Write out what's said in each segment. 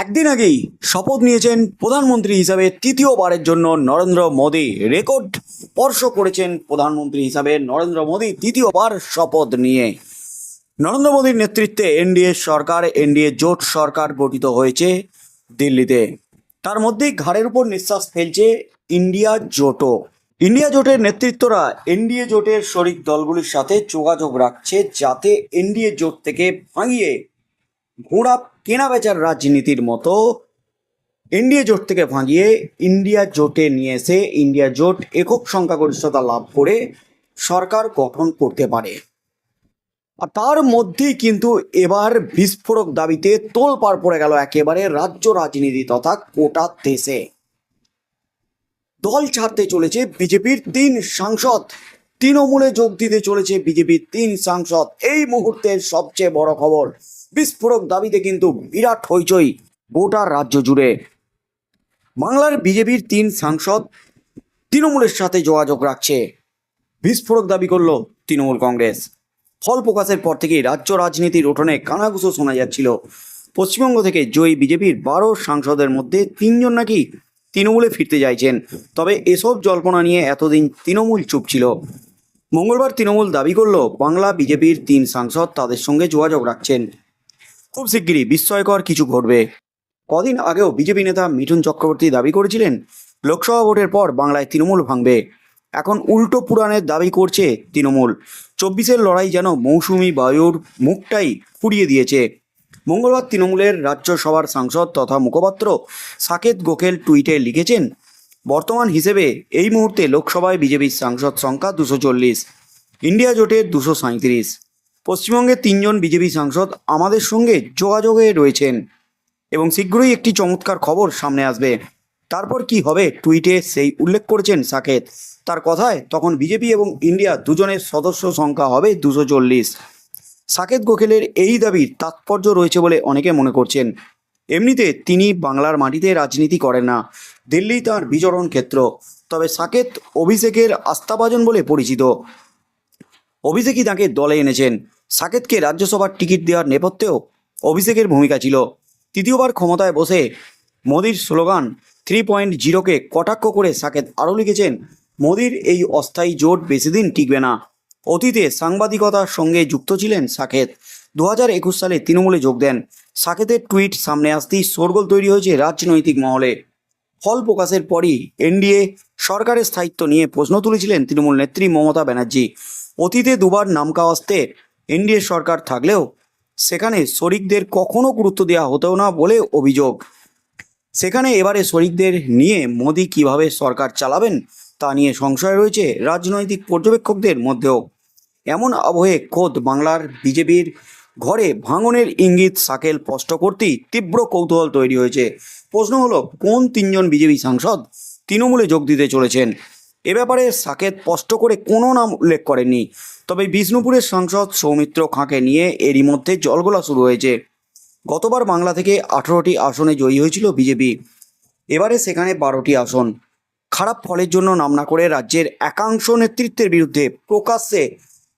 একদিন আগেই শপথ নিয়েছেন প্রধানমন্ত্রী হিসাবে তৃতীয়বারের জন্য নরেন্দ্র মোদী। রেকর্ড স্পর্শ করেছেন প্রধানমন্ত্রী হিসাবে নরেন্দ্র মোদী তৃতীয়বার শপথ নিয়ে। নরেন্দ্র মোদীর নেতৃত্বে এনডিএ সরকার, এনডিএ জোট সরকার গঠিত হয়েছে দিল্লিতে। তার মধ্যেই ঘাড়ের উপর নিঃশ্বাস ফেলছে ইন্ডিয়া জোটও। ইন্ডিয়া জোটের নেতৃত্বরা এনডিএ জোটের শরিক দলগুলির সাথে যোগাযোগ রাখছে যাতে এনডিএ জোট থেকে ভাঙিয়ে ঘোড়া কেনা বেচার রাজনীতির মতো এনডিএ জোট থেকে ভাঙিয়ে ইন্ডিয়া জোটে নিয়ে এসে ইন্ডিয়া জোট একক সংখ্যাগরিষ্ঠতা লাভ করে সরকার গঠন করতে পারে। আর তার মধ্যেই কিন্তু এবার বিস্ফোরক দাবিতে তোলপাড় পড়ে গেল একেবারে রাজ্য রাজনীতি তথা কোটা দেশে। দল ছাড়তে চলেছে বিজেপির তিন সাংসদ। তৃণমূলে যোগ দিতে চলেছে বিজেপির তিন সাংসদ। এই মুহূর্তের সবচেয়ে বড় খবর বিস্ফোরক দাবিতে কিন্তু বিরাট হইচই গোটা রাজ্য জুড়ে। বাংলার বিজেপির তিন সাংসদ তৃণমূলের সাথে যোগাযোগ রাখছে। বিস্ফোরক দাবি করল তৃণমূল কংগ্রেস। ফল প্রকাশের পর থেকেই রাজ্য রাজনীতির উঠোনে কানাঘুষো শোনা যাচ্ছিল। পশ্চিমবঙ্গ থেকে জয়ী বিজেপির বারো সাংসদের মধ্যে তিনজন নাকি তৃণমূলে ফিরতে চাইছেন। তবে এসব জল্পনা নিয়ে এতদিন তৃণমূল চুপ ছিল। মঙ্গলবার তৃণমূল দাবি করল, বাংলা বিজেপির তিন সাংসদ তাদের সঙ্গে যোগাযোগ রাখছেন। খুব শিগগিরই বিস্ময়কর কিছু ঘটবে। কদিন আগেও বিজেপি নেতা মিঠুন চক্রবর্তী দাবি করেছিলেন, লোকসভা ভোটের পর বাংলায় তৃণমূল ভাঙবে। এখন উল্টো পুরাণের দাবি করছে তৃণমূল। চব্বিশের লড়াই যেন মৌসুমি বায়ুর মুখটাই ফুরিয়ে দিয়েছে। মঙ্গলবার তৃণমূলের রাজ্যসভার সাংসদ তথা মুখপাত্র সাকেত গোখেল টুইটে লিখেছেন, বর্তমান হিসেবে এই মুহূর্তে লোকসভায় বিজেপির সাংসদ সংখ্যা দুশো চল্লিশ, ইন্ডিয়া জোটের দুশো সাঁত্রিশ পশ্চিমবঙ্গের তিনজন বিজেপি সাংসদ আমাদের সঙ্গে যোগাযোগে রয়েছেন এবং শীঘ্রই একটি চমৎকার খবর সামনে আসবে। তারপর কি হবে টুইটে সেই উল্লেখ করেছেন সাকেত। তার কথায় তখন বিজেপি এবং ইন্ডিয়া দুজনের সদস্য সংখ্যা হবে দুশো চল্লিশ। সাকেত গোখেলের এই দাবির তাৎপর্য রয়েছে বলে অনেকে মনে করছেন। এমনিতে তিনি বাংলার মাটিতে রাজনীতি করেন না। দিল্লি তার বিচরণ ক্ষেত্র। তবে সাকেত অভিষেকের আস্থাভাজন বলে পরিচিত। অভিষেকই তাকে দলে এনেছেন। সাকেতকে রাজ্যসভার টিকিট দেওয়ার নেপথ্যেও অভিষেকের ভূমিকা ছিল। তৃতীয়বার ক্ষমতায় বসে মোদির স্লোগান থ্রি পয়েন্ট জিরোকে কটাক্ষ করে সাকেত আরও লিখেছেন, মোদির এই অস্থায়ী জোট বেশি দিন টিকবে না। অতীতে সাংবাদিকতার সঙ্গে যুক্ত ছিলেন সাকেত। দু হাজার একুশ সালে তৃণমূলে যোগ দেন। সাকেতের টুইট সামনে আসতেই শোরগোল তৈরি হয়েছে রাজনৈতিক মহলে। ফল প্রকাশের পরই এনডিএ সরকারের স্থায়িত্ব নিয়ে প্রশ্ন তুলেছিলেন তৃণমূল নেত্রী মমতা ব্যানার্জি। অতীতে দুবার নামকাওয়াস্তে এনডিএ সরকার থাকলেও সেখানে শরিকদের কখনো গুরুত্ব দেওয়া হতো না বলে অভিযোগ। সেখানে এবারে শরিকদের নিয়ে মোদী কীভাবে সরকার চালাবেন তা নিয়ে সংশয় রয়েছে রাজনৈতিক পর্যবেক্ষকদের মধ্যেও। এমন আবহে খোদ বাংলার বিজেপির ঘরে ভাঙনের ইঙ্গিত সাকেল স্পষ্ট করতেই তীব্র কৌতূহল তৈরি হয়েছে। প্রশ্ন হলো, কোন তিনজন বিজেপি সাংসদ তৃণমূলে যোগ দিতে চলেছেন? এ ব্যাপারে সাকেত স্পষ্ট করে কোনো নাম উল্লেখ করেননি তবে বিষ্ণুপুরের সাংসদ সৌমিত্র খাঁকে নিয়ে এরই মধ্যে জলগোলা শুরু হয়েছে। গতবার বাংলা থেকে আঠারোটি আসনে জয়ী হয়েছিল বিজেপি। এবারে সেখানে বারোটি আসন। খারাপ ফলের জন্য নাম না করে রাজ্যের একাংশ নেতৃত্বের বিরুদ্ধে প্রকাশ্যে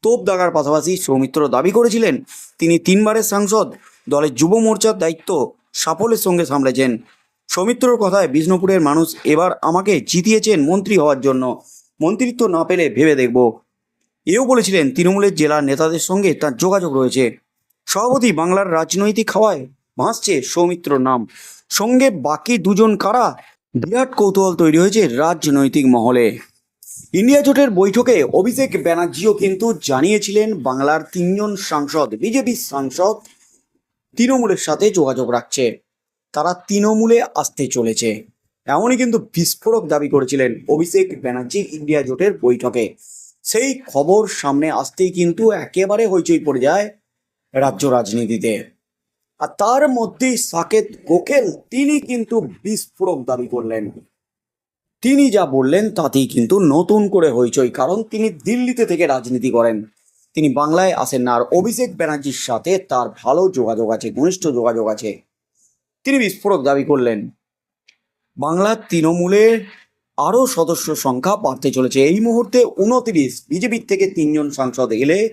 তোপ দাগার পাশাপাশি সৌমিত্র দাবি করেছিলেন, তিনি তিনবারের সাংসদ, দলের যুব মোর্চার দায়িত্ব সাফল্যের সঙ্গে সামলেছেন। সৌমিত্রর কথায় বিষ্ণুপুরের মানুষ এবার আমাকে জিতিয়েছেন মন্ত্রী হওয়ার জন্য। মন্ত্রিত্ব না পেলে ভেবে দেখব। এও বলেছিলেন তৃণমূলের জেলার নেতাদের সঙ্গে তার যোগাযোগ রয়েছে। সভাপতি বাংলার রাজনৈতিক খাওয়ায় ভাসছে সৌমিত্রর নাম। সঙ্গে বাকি দুজন কারা? বিরাট কৌতূহল তৈরি হয়েছে রাজনৈতিক মহলে। ইন্ডিয়া জোটের বৈঠকে অভিষেক ব্যানার্জিও কিন্তু জানিয়েছিলেন বাংলার তিনজন সাংসদ। বিজেপির সাংসদ তৃণমূলের সাথে যোগাযোগ রাখছে। তারা তৃণমূলে আসতে চলেছে। এমনই কিন্তু বিস্ফোরক দাবি করেছিলেন অভিষেক ব্যানার্জি ইন্ডিয়া জোটের বৈঠকে। সেই খবর সামনে আসতেই কিন্তু একেবারে হইচই পড়ে যায় রাজ্য রাজনীতিতে। আর তার মধ্যেই সাকেত গোখেল, তিনি কিন্তু বিস্ফোরক দাবি করলেন। তিনি যা বললেন তাতেই কিন্তু নতুন করে হইচই, কারণ তিনি দিল্লিতে থেকে রাজনীতি করেন। তিনি বাংলায় আসেন না, আর অভিষেক ব্যানার্জির সাথে তার ভালো যোগাযোগ আছে, ঘনিষ্ঠ যোগাযোগ আছে। তিনি বিস্ফোরক দাবি করলেন। বাংলার তৃণমূলের আরও সদস্য সংখ্যা বাড়তে চলেছে। এই মুহূর্তে উনত্রিশ বিজেপির থেকে তিনজন সাংসদ এলে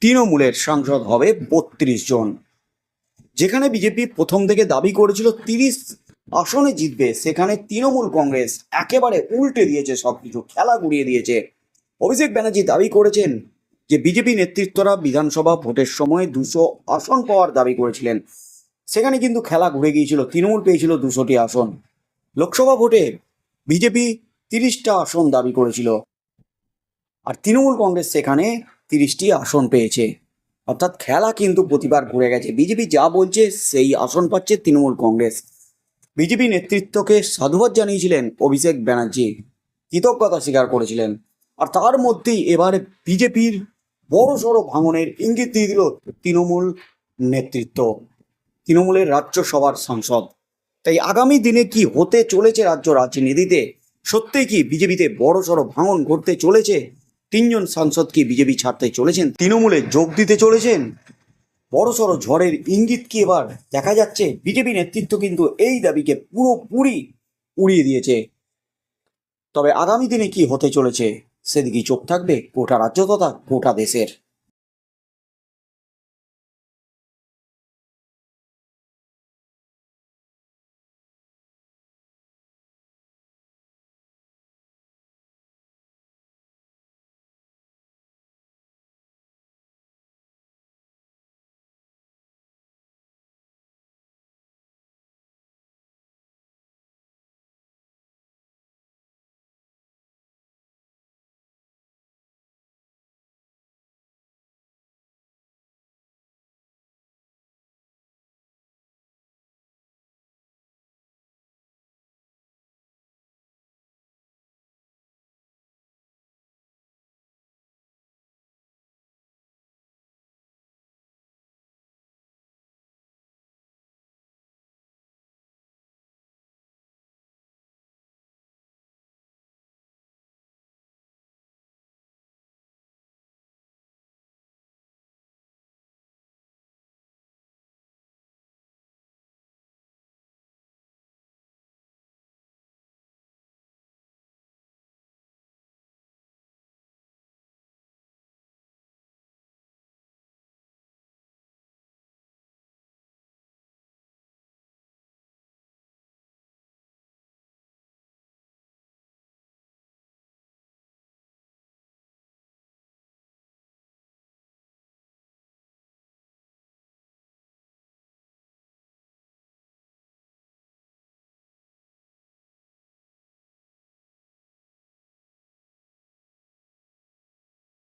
তৃণমূলের সাংসদ হবে বত্রিশ জন। যেখানে বিজেপি প্রথম থেকে দাবি করেছিল তিরিশ আসনে জিতবে, সেখানে তৃণমূল কংগ্রেস একেবারে উল্টে দিয়েছে সবকিছু, খেলা ঘুরিয়ে দিয়েছে। অভিষেক ব্যানার্জি দাবি করেছেন যে, বিজেপি নেতৃত্বরা বিধানসভা ভোটের সময় দুশো আসন পাওয়ার দাবি করেছিলেন। সেখানে কিন্তু খেলা ঘুরে গিয়েছিল। তৃণমূল পেয়েছিল দুশোটি আসন। লোকসভা ভোটে বিজেপি তিরিশটা আসন দাবি করেছিল। আর তৃণমূল কংগ্রেস সেখানে তিরিশটি আসন পেয়েছে। অর্থাৎ খেলা কিন্তু প্রতিবার ঘুরে গেছে। বিজেপি যা বলছে, সেই আসন পাচ্ছে তৃণমূল কংগ্রেস। বিজেপি নেতৃত্বকে সাধুবাদ জানিয়েছিলেন অভিষেক ব্যানার্জি। কৃতজ্ঞতা স্বীকার করেছিলেন। আর তার মধ্যেই এবারে বিজেপির বড় সড়ো ভাঙনের ইঙ্গিত দিয়ে দিল তৃণমূল নেতৃত্ব। তৃণমূলের রাজ্যসভার সাংসদ। তাই আগামী দিনে কি হতে চলেছে রাজ্য রাজনীতিতে? সত্যিই কি বিজেপিতে বড় সড়ো ভাঙন ঘটতে চলেছে? তিনজন সাংসদ কি বিজেপি ছাড়তে চলেছেন? তৃণমূলে যোগ দিতে চলেছেন? বড় সড়ো ঝড়ের ইঙ্গিত কি এবার দেখা যাচ্ছে? বিজেপি নেতৃত্ব কিন্তু এই দাবিকে পুরোপুরি উড়িয়ে দিয়েছে। তবে আগামী দিনে কি হতে চলেছে? সেদিকে চোখ থাকবে গোটা রাজ্য তথা গোটা দেশের।